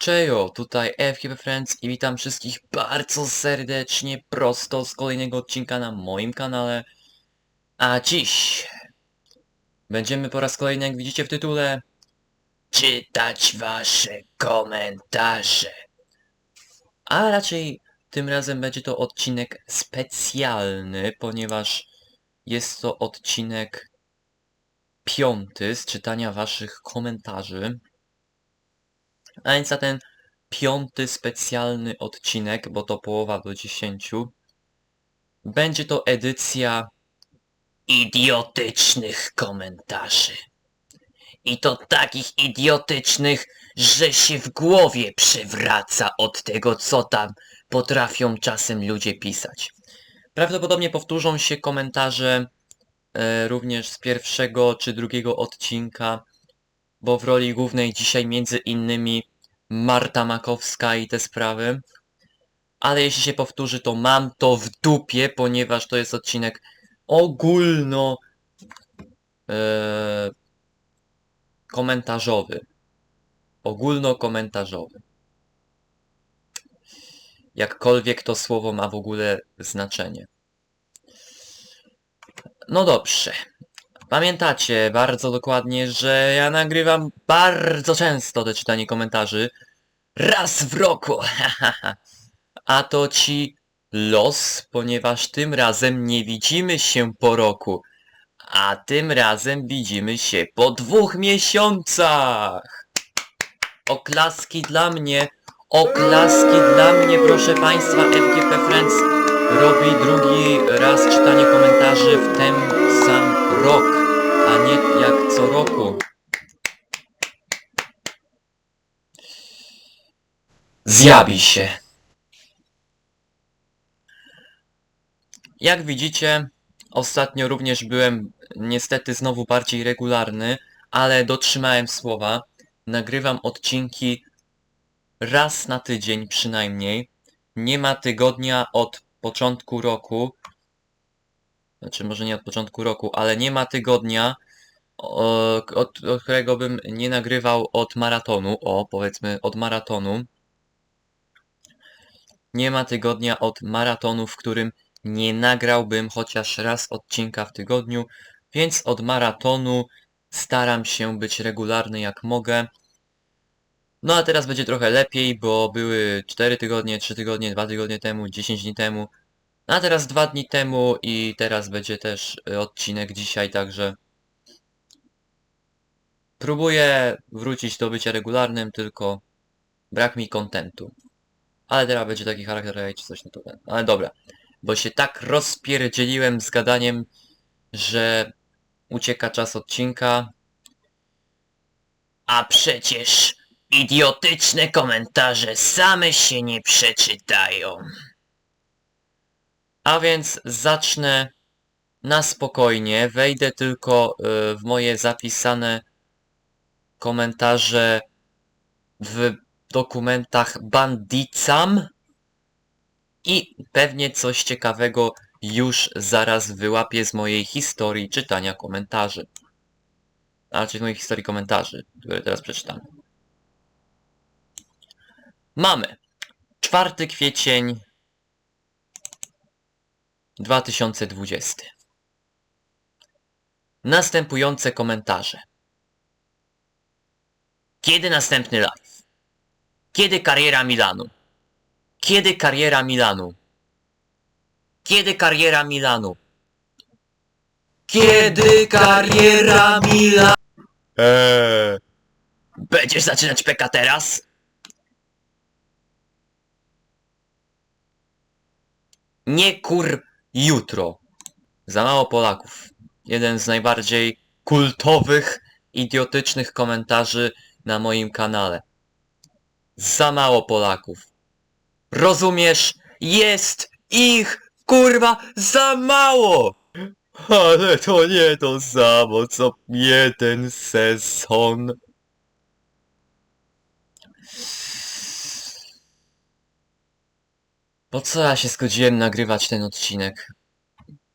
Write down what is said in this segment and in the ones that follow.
Czejo, tutaj FGP Friends i witam wszystkich bardzo serdecznie prosto z kolejnego odcinka na moim kanale. A dziś będziemy po raz kolejny, jak widzicie w tytule, czytać wasze komentarze. A raczej tym razem będzie to odcinek specjalny, ponieważ jest to odcinek piąty z czytania waszych komentarzy. A więc za ten piąty specjalny odcinek, bo to połowa do dziesięciu, będzie to edycja idiotycznych komentarzy. I to takich idiotycznych, że się w głowie przewraca od tego, co tam potrafią czasem ludzie pisać. Prawdopodobnie powtórzą się komentarze e, również z pierwszego czy drugiego odcinka, bo w roli głównej dzisiaj między innymi Marta Makowska i te sprawy. Ale jeśli się powtórzy, to mam to w dupie, ponieważ to jest odcinek ogólno e, komentarzowy. Ogólnokomentarzowy. Jakkolwiek to słowo ma w ogóle znaczenie. No dobrze. Pamiętacie bardzo dokładnie, że ja nagrywam bardzo często te czytanie komentarzy. Raz w roku. A to ci los, ponieważ tym razem nie widzimy się po roku. A tym razem widzimy się po dwóch miesiącach. Oklaski dla mnie. Oklaski dla mnie, proszę Państwa. FGP Friends robi drugi raz czytanie komentarzy w ten sam rok, nie jak co roku. Zjabi się. Jak widzicie, ostatnio również byłem niestety znowu bardziej regularny, ale dotrzymałem słowa. Nagrywam odcinki raz na tydzień przynajmniej. Nie ma tygodnia od początku roku. Znaczy może nie od początku roku, ale nie ma tygodnia, od, od którego bym nie nagrywał od maratonu. O, powiedzmy od maratonu. Nie ma tygodnia od maratonu, w którym nie nagrałbym chociaż raz odcinka w tygodniu, więc od maratonu staram się być regularny jak mogę. No a teraz będzie trochę lepiej, bo były 4 tygodnie, 3 tygodnie, 2 tygodnie temu, 10 dni temu. A teraz 2 dni temu i teraz będzie też y, odcinek dzisiaj, także próbuję wrócić do bycia regularnym, tylko brak mi kontentu. Ale teraz będzie taki charakter czy coś na to ten. Ale dobra. Bo się tak rozpierdzieliłem z gadaniem, że ucieka czas odcinka. A przecież idiotyczne komentarze same się nie przeczytają. A więc zacznę na spokojnie. Wejdę tylko y, w moje zapisane komentarze w dokumentach Bandicam i pewnie coś ciekawego już zaraz wyłapię z mojej historii czytania komentarzy. A czy z mojej historii komentarzy, które teraz przeczytam. Mamy 4 kwiecień 2020. Następujące komentarze. Kiedy następny live? Kiedy kariera Milanu? Kiedy kariera Milanu? Kiedy kariera Milanu? Kiedy kariera Milanu? Eee. Będziesz zaczynać PK teraz? Nie kur jutro. Za mało Polaków. Jeden z najbardziej kultowych, idiotycznych komentarzy na moim kanale. Za mało Polaków. Rozumiesz? Jest ich kurwa za mało! Ale to nie to samo co jeden sezon. Po co ja się zgodziłem nagrywać ten odcinek?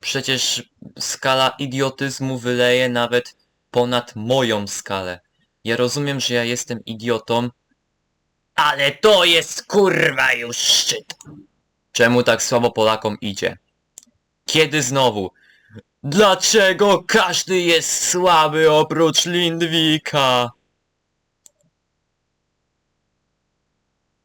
Przecież skala idiotyzmu wyleje nawet ponad moją skalę. Ja rozumiem, że ja jestem idiotą, Ale to jest kurwa już szczyt. Czemu tak słabo Polakom idzie? Kiedy znowu? Dlaczego każdy jest słaby oprócz Lindwika?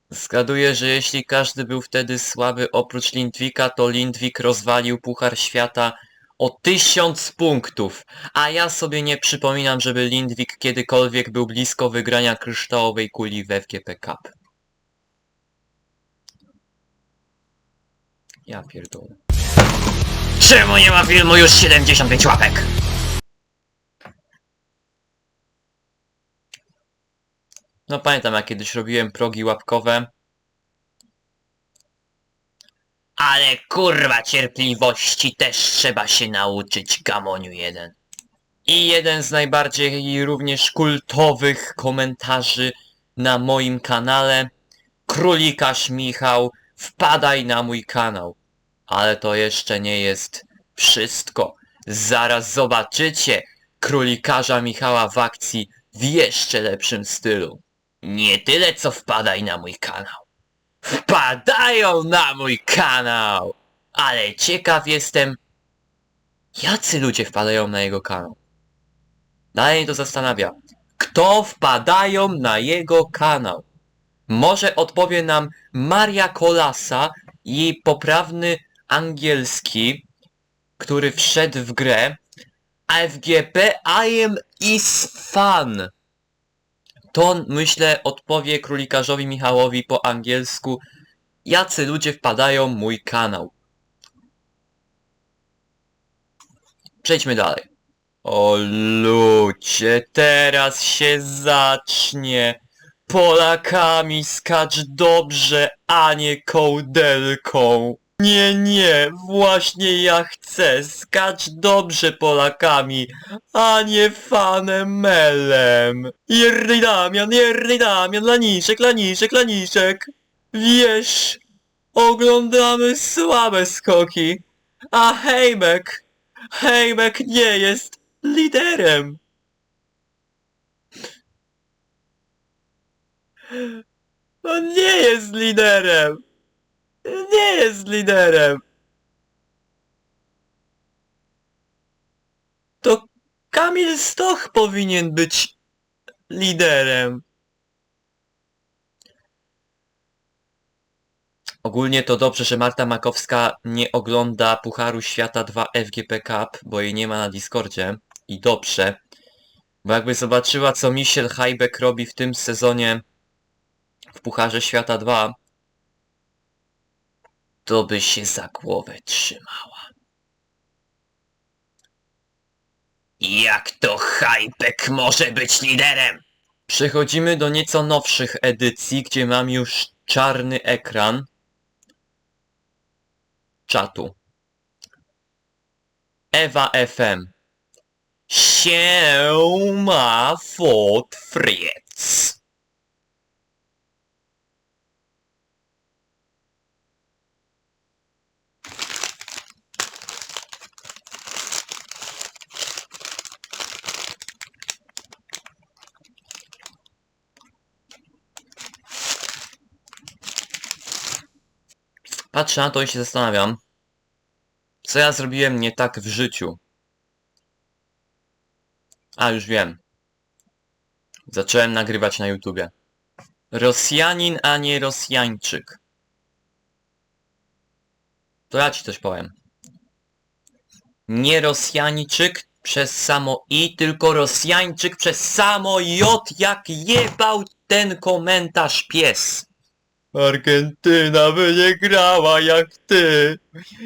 Zgaduję, że jeśli każdy był wtedy słaby oprócz Lindwika, to Lindwik rozwalił Puchar Świata o tysiąc punktów. A ja sobie nie przypominam, żeby Lindwik kiedykolwiek był blisko wygrania kryształowej kuli w FGP Cup. Ja pierdolę. Czemu nie ma filmu już 75 łapek? No pamiętam jak kiedyś robiłem progi łapkowe. Ale kurwa cierpliwości też trzeba się nauczyć, Gamoniu jeden. I jeden z najbardziej również kultowych komentarzy na moim kanale. Królikarz Michał, wpadaj na mój kanał. Ale to jeszcze nie jest wszystko. Zaraz zobaczycie królikarza Michała w akcji w jeszcze lepszym stylu. Nie tyle co wpadaj na mój kanał. Wpadają na mój kanał! Ale ciekaw jestem, jacy ludzie wpadają na jego kanał. Dalej to zastanawia. Kto wpadają na jego kanał? Może odpowie nam Maria Kolasa i poprawny angielski, który wszedł w grę FGP I am is fun. To myślę odpowie królikarzowi Michałowi po angielsku jacy ludzie wpadają mój kanał. Przejdźmy dalej. O ludzie, teraz się zacznie. Polakami skacz dobrze, a nie kołdelką. Nie, nie, właśnie ja chcę. Skacz dobrze Polakami, a nie fanem melem. Jerry Damian, Jerry Damian, Laniszek, Laniszek, Laniszek. Wiesz, oglądamy słabe skoki, a Hejmek, Hejmek nie jest liderem. On nie jest liderem. Nie jest liderem. To Kamil Stoch powinien być liderem. Ogólnie to dobrze, że Marta Makowska nie ogląda Pucharu Świata 2 FGP Cup, bo jej nie ma na Discordzie. I dobrze. Bo jakby zobaczyła, co Michel Hajbek robi w tym sezonie w Pucharze Świata 2, to by się za głowę trzymała. Jak to Hajbek może być liderem? Przechodzimy do nieco nowszych edycji, gdzie mam już czarny ekran czatu. Ewa FM. Siema Fort Fritz. Patrzę na to i się zastanawiam, co ja zrobiłem nie tak w życiu. A, już wiem. Zacząłem nagrywać na YouTubie. Rosjanin, a nie Rosjańczyk. To ja ci coś powiem. Nie Rosjańczyk przez samo i, tylko Rosjańczyk przez samo j, jak jebał ten komentarz pies. Argentyna by nie grała jak ty.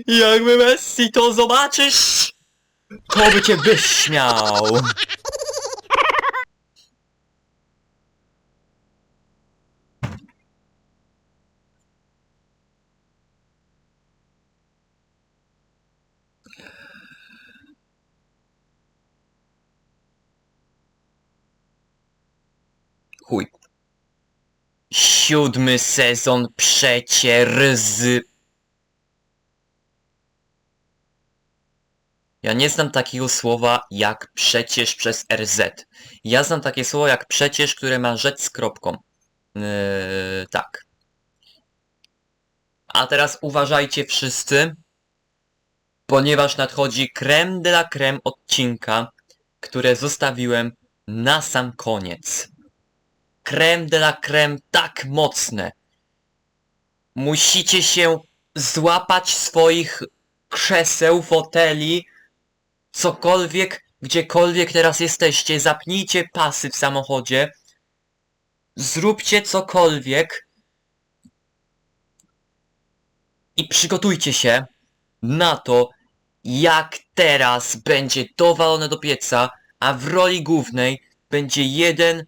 Jakby Messi to zobaczysz, to by cię wyśmiał. Siódmy sezon przecier z... Ja nie znam takiego słowa jak przecież przez RZ. Ja znam takie słowo jak przecież, które ma rzecz z kropką. Yy, tak. A teraz uważajcie wszyscy, ponieważ nadchodzi creme de la creme odcinka, które zostawiłem na sam koniec. Creme de la creme tak mocne. Musicie się złapać swoich krzeseł, foteli, cokolwiek, gdziekolwiek teraz jesteście, zapnijcie pasy w samochodzie, zróbcie cokolwiek. I przygotujcie się na to, jak teraz będzie dowalone do pieca, a w roli głównej będzie jeden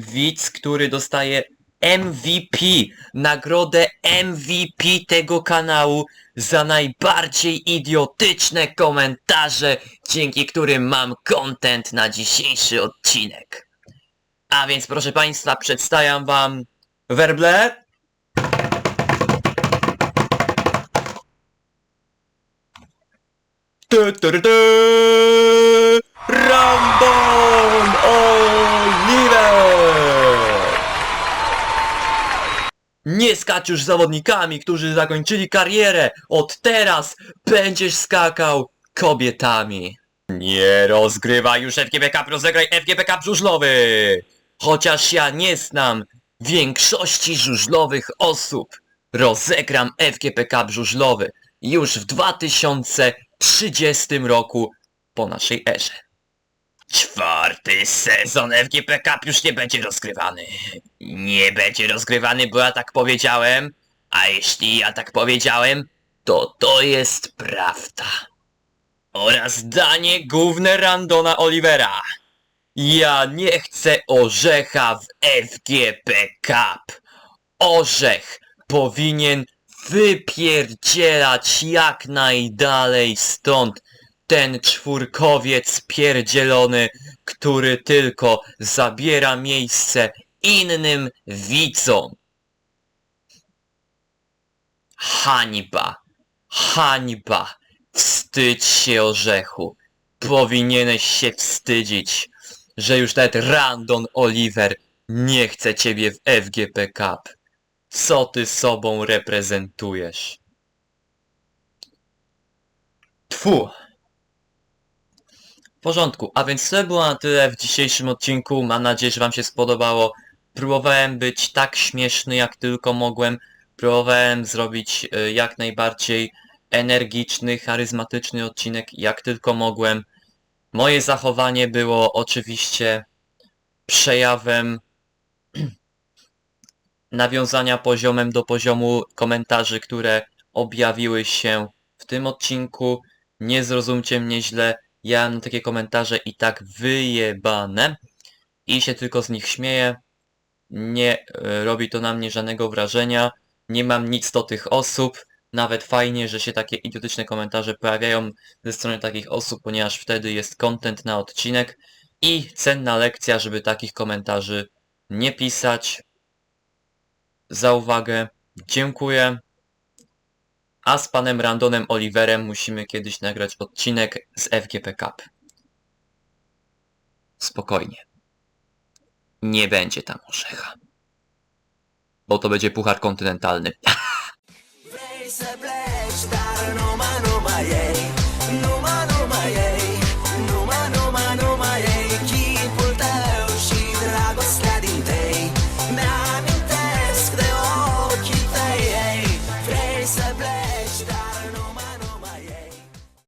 widz, który dostaje MVP, nagrodę MVP tego kanału za najbardziej idiotyczne komentarze, dzięki którym mam content na dzisiejszy odcinek. A więc proszę Państwa, przedstawiam Wam werble. Tu, tu, tu, tu. Rambon Oliver! Nie skacz już zawodnikami, którzy zakończyli karierę. Od teraz będziesz skakał kobietami. Nie rozgrywaj już FGB rozegraj FGB żużlowy! Chociaż ja nie znam większości żużlowych osób, rozegram FGP Cup żużlowy już w 2030 roku po naszej erze. Czwarty sezon FGP Cup już nie będzie rozgrywany. Nie będzie rozgrywany, bo ja tak powiedziałem. A jeśli ja tak powiedziałem, to to jest prawda. Oraz danie główne Randona Olivera. Ja nie chcę orzecha w FGP Cup. Orzech powinien wypierdzielać jak najdalej stąd ten czwórkowiec pierdzielony, który tylko zabiera miejsce innym widzom. Hańba, hańba, wstydź się orzechu. Powinieneś się wstydzić, że już nawet Randon Oliver nie chce ciebie w FGP Cup. Co ty sobą reprezentujesz? Tfu. W porządku, a więc to było na tyle w dzisiejszym odcinku. Mam nadzieję, że wam się spodobało. Próbowałem być tak śmieszny jak tylko mogłem. Próbowałem zrobić y, jak najbardziej energiczny, charyzmatyczny odcinek jak tylko mogłem. Moje zachowanie było oczywiście przejawem nawiązania poziomem do poziomu komentarzy, które objawiły się w tym odcinku. Nie zrozumcie mnie źle, ja mam takie komentarze i tak wyjebane i się tylko z nich śmieję. Nie e, robi to na mnie żadnego wrażenia. Nie mam nic do tych osób. Nawet fajnie, że się takie idiotyczne komentarze pojawiają ze strony takich osób, ponieważ wtedy jest content na odcinek i cenna lekcja, żeby takich komentarzy nie pisać. Za uwagę dziękuję. A z panem Randonem Oliverem musimy kiedyś nagrać odcinek z FGP Cup. Spokojnie. Nie będzie tam orzecha. Bo to będzie puchar kontynentalny.